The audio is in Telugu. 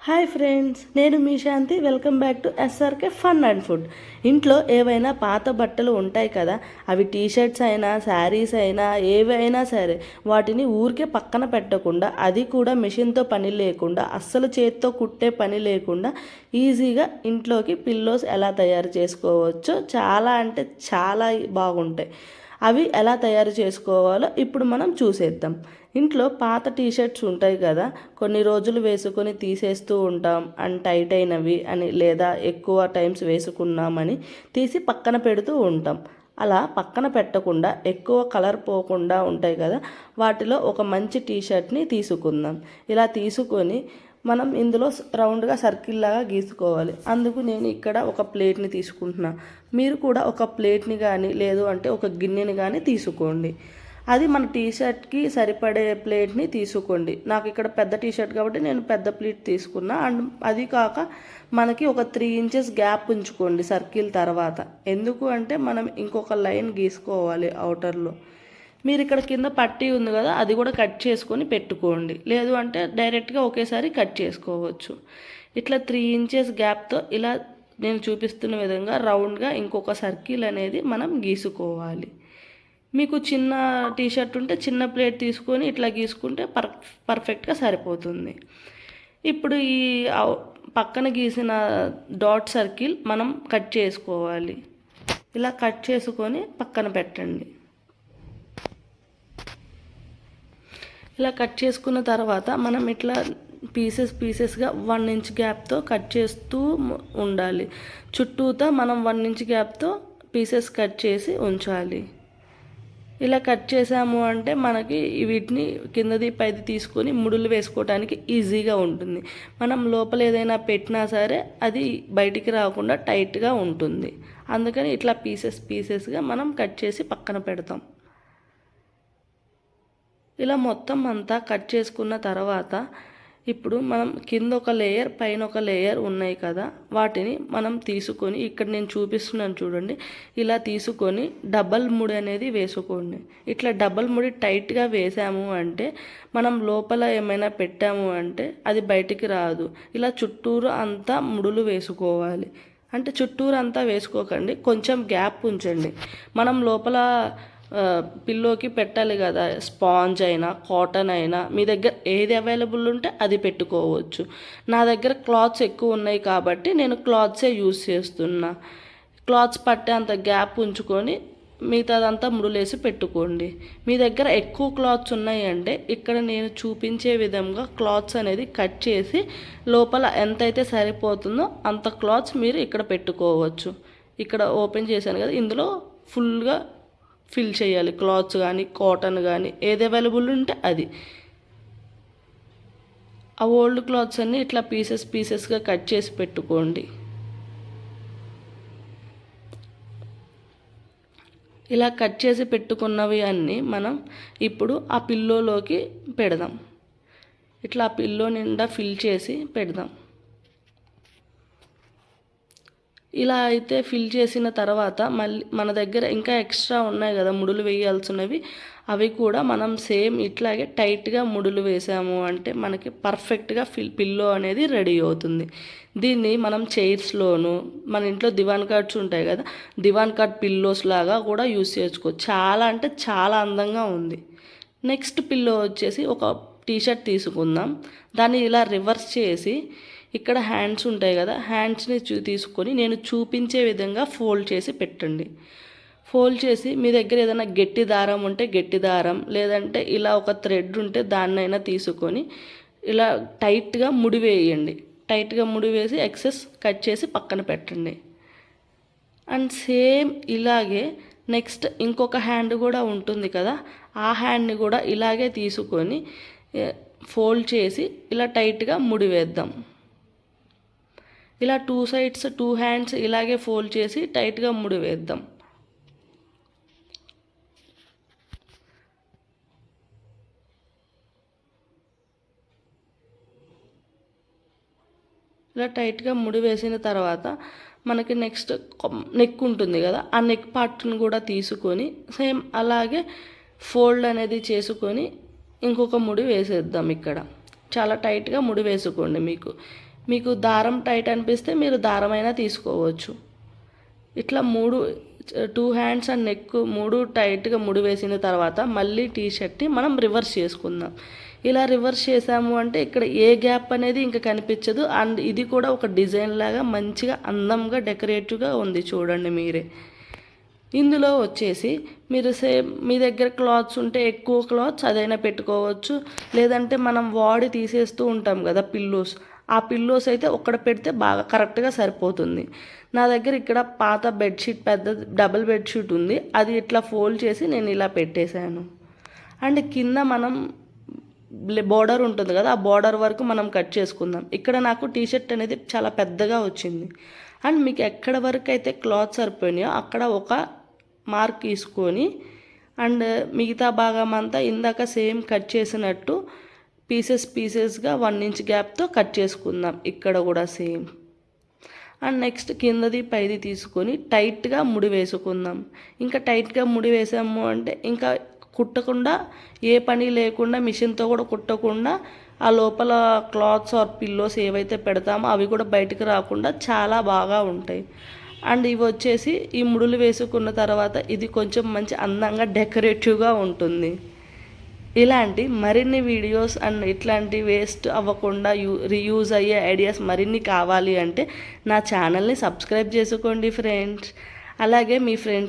హాయ్ ఫ్రెండ్స్ నేను మీ శాంతి. Welcome back to SRK fun and food. ఇంట్లో ఏవైనా పాత బట్టలు ఉంటాయి కదా అవి టీ షర్ట్స్ అయినా శారీస్ అయినా ఏవైనా సరే వాటిని ఊరికే పక్కన పెట్టకుండా అది కూడా మిషన్తో పని లేకుండా అస్సలు చేత్తో కుట్టే పని లేకుండా ఈజీగా ఇంట్లోకి పిల్లోస్ ఎలా తయారు చేసుకోవచ్చో చాలా అంటే చాలా బాగుంటాయి. అవి ఎలా తయారు చేసుకోవాలో ఇప్పుడు మనం చూసేద్దాం. ఇంట్లో పాత టీ షర్ట్స్ ఉంటాయి కదా కొన్ని రోజులు వేసుకొని తీసేస్తూ ఉంటాం. అండ్ టైట్ అయినవి అని లేదా ఎక్కువ టైమ్స్ వేసుకున్నామని తీసి పక్కన పెడుతూ ఉంటాం. అలా పక్కన పెట్టకుండా ఎక్కువ కలర్ పోకుండా ఉంటాయి కదా వాటిలో ఒక మంచి టీ షర్ట్ని తీసుకుందాం. ఇలా తీసుకొని మనం ఇందులో రౌండ్గా సర్కిల్ లాగా గీసుకోవాలి. అందుకు నేను ఇక్కడ ఒక ప్లేట్ని తీసుకుంటున్నా. మీరు కూడా ఒక ప్లేట్ని కానీ లేదు అంటే ఒక గిన్నెని కానీ తీసుకోండి. అది మన టీ షర్ట్కి సరిపడే ప్లేట్ని తీసుకోండి. నాకు ఇక్కడ పెద్ద టీ షర్ట్ కాబట్టి నేను పెద్ద ప్లేట్ తీసుకున్నా. అండ్ అది కాక మనకి ఒక త్రీ ఇంచెస్ గ్యాప్ ఉంచుకోండి సర్కిల్ తర్వాత. ఎందుకు అంటే మనం ఇంకొక లైన్ గీసుకోవాలి అవుటర్లో మీరు ఇక్కడ కింద పట్టీ ఉంది కదా అది కూడా కట్ చేసుకొని పెట్టుకోండి. లేదు అంటే డైరెక్ట్గా ఒకేసారి కట్ చేసుకోవచ్చు. ఇట్లా త్రీ ఇంచెస్ గ్యాప్తో ఇలా నేను చూపిస్తున్న విధంగా రౌండ్గా ఇంకొక సర్కిల్ అనేది మనం గీసుకోవాలి. మీకు చిన్న టీ షర్ట్ ఉంటే చిన్న ప్లేట్ తీసుకొని ఇట్లా గీసుకుంటే పర్ పర్ఫెక్ట్గా సరిపోతుంది. ఇప్పుడు ఈ పక్కన గీసిన డాట్ సర్కిల్ మనం కట్ చేసుకోవాలి. ఇలా కట్ చేసుకొని పక్కన పెట్టండి. ఇలా కట్ చేసుకున్న తర్వాత మనం ఇట్లా పీసెస్ పీసెస్గా వన్ ఇంచ్ గ్యాప్తో కట్ చేస్తూ ఉండాలి. చుట్టూతో మనం వన్ ఇంచ్ గ్యాప్తో పీసెస్ కట్ చేసి ఉంచాలి. ఇలా కట్ చేసాము అంటే మనకి వీటిని కిందది పైది తీసుకొని ముడులు వేసుకోవడానికి ఈజీగా ఉంటుంది. మనం లోపల ఏదైనా పెట్టినా సరే అది బయటికి రాకుండా టైట్గా ఉంటుంది. అందుకని ఇట్లా పీసెస్ పీసెస్గా మనం కట్ చేసి పక్కన పెడతాం. ఇలా మొత్తం అంతా కట్ చేసుకున్న తర్వాత ఇప్పుడు మనం కింద ఒక లేయర్ పైన ఒక లేయర్ ఉన్నాయి కదా వాటిని మనం తీసుకొని ఇక్కడ నేను చూపిస్తున్నాను చూడండి. ఇలా తీసుకొని డబల్ ముడి అనేది వేసుకోండి. ఇట్లా డబల్ ముడి టైట్గా వేసాము అంటే మనం లోపల ఏమైనా పెట్టాము అంటే అది బయటికి రాదు. ఇలా చుట్టూరు అంతా ముడులు వేసుకోవాలి. అంటే చుట్టూరు అంతా వేసుకోకండి కొంచెం గ్యాప్ ఉంచండి. మనం లోపల పిల్లోకి పెట్టాలి కదా స్పాంజ్ అయినా కాటన్ అయినా మీ దగ్గర ఏది అవైలబుల్ ఉంటే అది పెట్టుకోవచ్చు. నా దగ్గర క్లాత్స్ ఎక్కువ ఉన్నాయి కాబట్టి నేను క్లాత్సే యూస్ చేస్తున్నా. క్లాత్స్ పట్టే అంత గ్యాప్ ఉంచుకొని మిగతాదంతా ముడులేసి పెట్టుకోండి. మీ దగ్గర ఎక్కువ క్లాత్స్ ఉన్నాయంటే ఇక్కడ నేను చూపించే విధంగా క్లాత్స్ అనేది కట్ చేసి లోపల ఎంతైతే సరిపోతుందో అంత క్లాత్స్ మీరు ఇక్కడ పెట్టుకోవచ్చు. ఇక్కడ ఓపెన్ చేశాను కదా ఇందులో ఫుల్గా ఫిల్ చేయాలి. క్లాత్స్ కానీ కాటన్ కానీ ఏది అవైలబుల్ ఉంటే అది. ఆ ఓల్డ్ క్లాత్స్ అన్నీ ఇట్లా పీసెస్ పీసెస్గా కట్ చేసి పెట్టుకోండి. ఇలా కట్ చేసి పెట్టుకున్నవి అన్నీ మనం ఇప్పుడు ఆ పిల్లోలోకి పెడదాం. ఇట్లా ఆ పిల్లో నిండా ఫిల్ చేసి పెడదాం. ఇలా అయితే ఫిల్ చేసిన తర్వాత మళ్ళీ మన దగ్గర ఇంకా ఎక్స్ట్రా ఉన్నాయి కదా ముడులు వేయాల్సినవి. అవి కూడా మనం సేమ్ ఇట్లాగే టైట్గా ముడులు వేసాము అంటే మనకి పర్ఫెక్ట్గా ఫిల్ పిల్లో అనేది రెడీ అవుతుంది. దీన్ని మనం చైర్స్లోను మన ఇంట్లో దివాన్ కార్డ్స్ ఉంటాయి కదా దివాన్ కార్డ్ పిల్లోస్ లాగా కూడా యూస్ చేసుకోవచ్చు. చాలా అంటే చాలా అందంగా ఉంది. నెక్స్ట్ పిల్లో వచ్చేసి ఒక టీషర్ట్ తీసుకుందాం. దాన్ని ఇలా రివర్స్ చేసి ఇక్కడ హ్యాండ్స్ ఉంటాయి కదా హ్యాండ్స్ని చూ తీసుకొని నేను చూపించే విధంగా ఫోల్డ్ చేసి పెట్టండి. ఫోల్డ్ చేసి మీ దగ్గర ఏదైనా గట్టి దారం ఉంటే గట్టి దారం లేదంటే ఇలా ఒక థ్రెడ్ ఉంటే దాన్నైనా తీసుకొని ఇలా టైట్గా ముడి వేయండి టైట్గా ముడి వేసి ఎక్సెస్ కట్ చేసి పక్కన పెట్టండి. అండ్ సేమ్ ఇలాగే నెక్స్ట్ ఇంకొక హ్యాండ్ కూడా ఉంటుంది కదా ఆ హ్యాండ్ని కూడా ఇలాగే తీసుకొని ఫోల్డ్ చేసి ఇలా టైట్గా ముడి వేద్దాం ఇలా టూ సైడ్స్ టూ హ్యాండ్స్ ఇలాగే ఫోల్డ్ చేసి టైట్గా ముడి వేద్దాం. ఇలా టైట్గా ముడి వేసిన తర్వాత మనకి నెక్స్ట్ నెక్ ఉంటుంది కదా ఆ నెక్ పార్ట్ని కూడా తీసుకొని సేమ్ అలాగే ఫోల్డ్ అనేది చేసుకొని ఇంకొక ముడి వేసేద్దాం ఇక్కడ. చాలా టైట్గా ముడి వేసుకోండి మీకు. మీకు దారం టైట్ అనిపిస్తే మీరు దారం అయినా తీసుకోవచ్చు. ఇట్లా మూడు టూ హ్యాండ్స్ అండ్ నెక్ మూడు టైట్గా ముడి వేసిన తర్వాత మళ్ళీ టీ షర్ట్ని మనం రివర్స్ చేసుకుందాం. ఇలా రివర్స్ చేసాము అంటే ఇక్కడ ఏ గ్యాప్ అనేది ఇంకా కనిపించదు. అండ్ ఇది కూడా ఒక డిజైన్ లాగా మంచిగా అందంగా డెకరేటివ్గా ఉంది చూడండి మీరే. ఇందులో వచ్చేసి మీరు సేమ్ మీ దగ్గర క్లాత్స్ ఉంటే ఎక్కువ క్లాత్స్ అదైనా పెట్టుకోవచ్చు. లేదంటే మనం వాడి తీసేస్తూ ఉంటాం కదా పిల్లోస్. ఆ పిల్లోస్ అయితే ఒక్కడ పెడితే బాగా కరెక్ట్గా సరిపోతుంది. నా దగ్గర ఇక్కడ పాత బెడ్షీట్ పెద్ద డబుల్ బెడ్షీట్ ఉంది. అది ఇట్లా ఫోల్డ్ చేసి నేను ఇలా పెట్టేశాను. అండ్ కింద మనం బోర్డర్ ఉంటుంది కదా ఆ బోర్డర్ వరకు మనం కట్ చేసుకుందాం. ఇక్కడ నాకు టీ షర్ట్ అనేది చాలా పెద్దగా వచ్చింది. అండ్ మీకు ఎక్కడ వరకు అయితే క్లాత్ సరిపోయినాయో అక్కడ ఒక మార్క్ తీసుకొని అండ్ మిగతా భాగం అంతా ఇందాక సేమ్ కట్ చేసినట్టు పీసెస్ పీసెస్గా వన్ ఇంచ్ గ్యాప్తో కట్ చేసుకుందాం. ఇక్కడ కూడా సేమ్ అండ్ నెక్స్ట్ కిందది పైది తీసుకొని టైట్గా ముడి వేసుకుందాం. ఇంకా టైట్గా ముడి వేసాము అంటే ఇంకా కుట్టకుండా ఏ పని లేకుండా మిషన్తో కూడా కుట్టకుండా ఆ లోపల క్లాత్స్ ఆర్ పిల్లోస్ ఏవైతే పెడతామో అవి కూడా బయటకు రాకుండా చాలా బాగా ఉంటాయి. అండ్ ఇవి వచ్చేసి ఈ ముడులు వేసుకున్న తర్వాత ఇది కొంచెం మంచి అందంగా డెకరేటివ్గా ఉంటుంది. ఇలాంటి మరిన్ని వీడియోస్ అండ్ ఇట్లాంటి వేస్ట్ అవ్వకుండా యూ రీయూజ్ అయ్యే ఐడియాస్ మరిన్ని కావాలి అంటే నా ఛానల్ని సబ్స్క్రైబ్ చేసుకోండి ఫ్రెండ్స్ అలాగే మీ ఫ్రెండ్స్